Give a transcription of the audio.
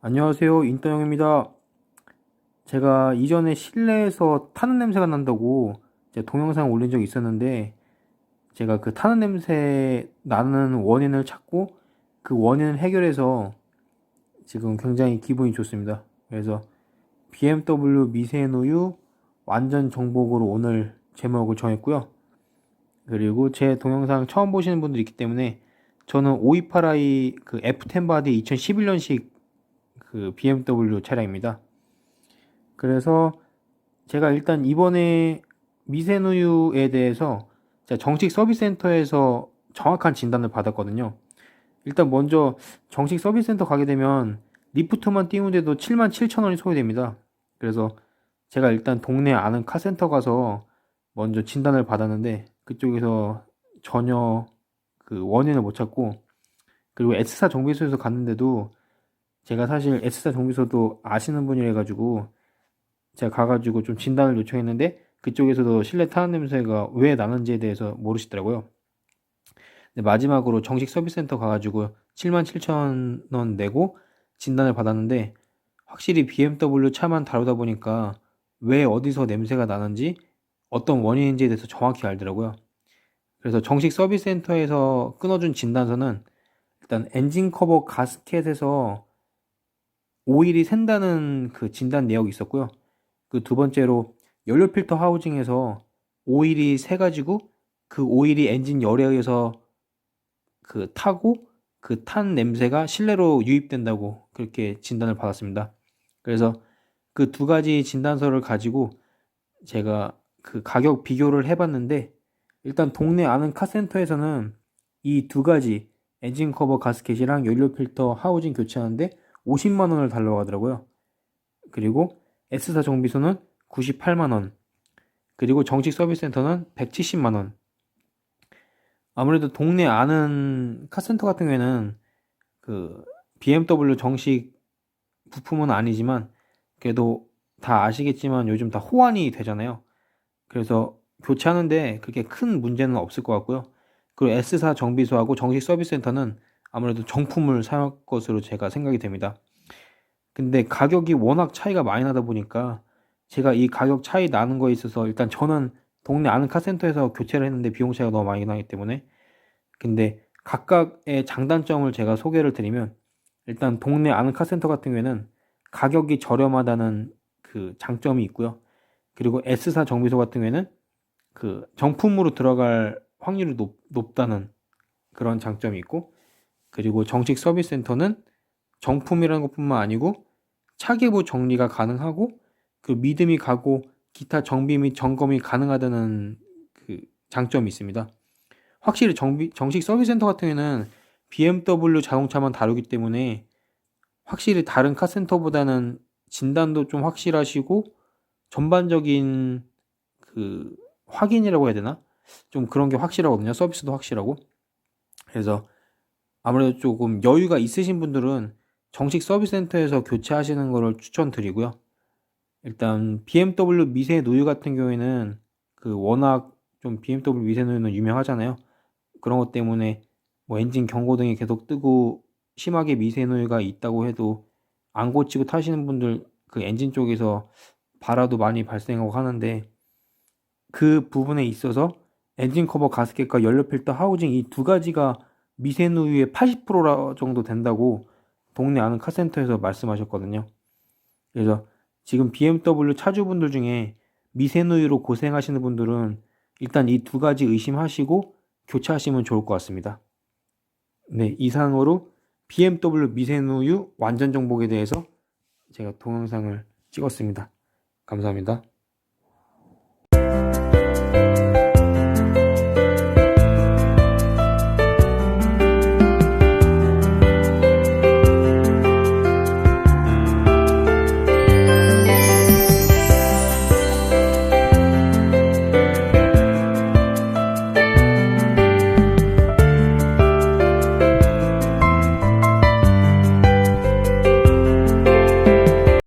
안녕하세요. 인터영입니다. 제가 이전에 실내에서 타는 냄새가 난다고 제 동영상 올린 적이 있었는데 제가 그 타는 냄새 나는 원인을 찾고 그 원인을 해결해서 지금 굉장히 기분이 좋습니다. 그래서 BMW 미세노유 완전 정복으로 오늘 제목을 정했고요. 그리고 제 동영상 처음 보시는 분들이 있기 때문에 저는 528i 그 F10 바디 2011년식 그 BMW 차량입니다. 그래서 제가 일단 이번에 미세누유에 대해서 정식 서비스 센터에서 정확한 진단을 받았거든요. 일단 먼저 정식 서비스 센터 가게 되면 리프트만 띄우는데도 7만 7천 원이 소요됩니다. 그래서 제가 일단 동네 아는 카센터 가서 먼저 진단을 받았는데 그쪽에서 전혀 그 원인을 못 찾고 그리고 S사 정비소에서 갔는데도 제가 사실 S사 정비소도 아시는 분이라 가지고 제가 가가지고 좀 진단을 요청했는데 그쪽에서도 실내 타는 냄새가 왜 나는지에 대해서 모르시더라고요. 마지막으로 정식 서비스 센터 가가지고 7만 7천 원 내고 진단을 받았는데 확실히 BMW 차만 다루다 보니까 왜 어디서 냄새가 나는지 어떤 원인인지에 대해서 정확히 알더라고요. 그래서 정식 서비스 센터에서 끊어준 진단서는 일단 엔진 커버 가스켓에서 오일이 샌다는 그 진단 내역이 있었고요. 그 두 번째로 연료 필터 하우징에서 오일이 새가지고 그 오일이 엔진 열에 의해서 그 타고 그 탄 냄새가 실내로 유입된다고 그렇게 진단을 받았습니다. 그래서 그 두 가지 진단서를 가지고 제가 그 가격 비교를 해봤는데 일단 동네 아는 카센터에서는 이 두 가지 엔진 커버 가스켓이랑 연료 필터 하우징 교체하는데 50만 원을 달라고 하더라고요. 그리고 S사 정비소는 98만 원. 그리고 정식 서비스 센터는 170만 원. 아무래도 동네 아는 카센터 같은 경우에는 그 BMW 정식 부품은 아니지만 그래도 다 아시겠지만 요즘 다 호환이 되잖아요. 그래서 교체하는데 그렇게 큰 문제는 없을 것 같고요. 그리고 S사 정비소하고 정식 서비스 센터는 아무래도 정품을 사용할 것으로 제가 생각이 됩니다. 근데 가격이 워낙 차이가 많이 나다 보니까 제가 이 가격 차이 나는 거에 있어서 일단 저는 동네 아는 카센터에서 교체를 했는데 비용 차이가 너무 많이 나기 때문에 근데 각각의 장단점을 제가 소개를 드리면 일단 동네 아는 카센터 같은 경우에는 가격이 저렴하다는 그 장점이 있고요. 그리고 S사 정비소 같은 경우에는 그 정품으로 들어갈 확률이 높, 높다는 그런 장점이 있고 그리고 정식 서비스 센터는 정품이라는 것뿐만 아니고 차계부 정리가 가능하고 그 믿음이 가고 기타 정비 및 점검이 가능하다는 그 장점이 있습니다. 확실히 정비, 정식 서비스 센터 같은 경우에는 BMW 자동차만 다루기 때문에 확실히 다른 카센터보다는 진단도 좀 확실하시고 전반적인 그 확인이라고 해야 되나? 좀 그런 게 확실하거든요. 서비스도 확실하고. 그래서 아무래도 조금 여유가 있으신 분들은 정식 서비스 센터에서 교체하시는 거를 추천드리고요. 일단 BMW 미세 노유 같은 경우에는 그 워낙 좀 BMW 미세 노유는 유명하잖아요. 그런 것 때문에 뭐 엔진 경고등이 계속 뜨고 심하게 미세 노유가 있다고 해도 안 고치고 타시는 분들 그 엔진 쪽에서 발화도 많이 발생하고 하는데 그 부분에 있어서 엔진 커버 가스켓과 연료 필터 하우징 이 두 가지가 미세누유의 80% 정도 된다고 동네 아는 카센터에서 말씀하셨거든요. 그래서 지금 BMW 차주분들 중에 미세누유로 고생하시는 분들은 일단 이 두 가지 의심하시고 교체하시면 좋을 것 같습니다. 네, 이상으로 BMW 미세누유 완전 정복에 대해서 제가 동영상을 찍었습니다. 감사합니다.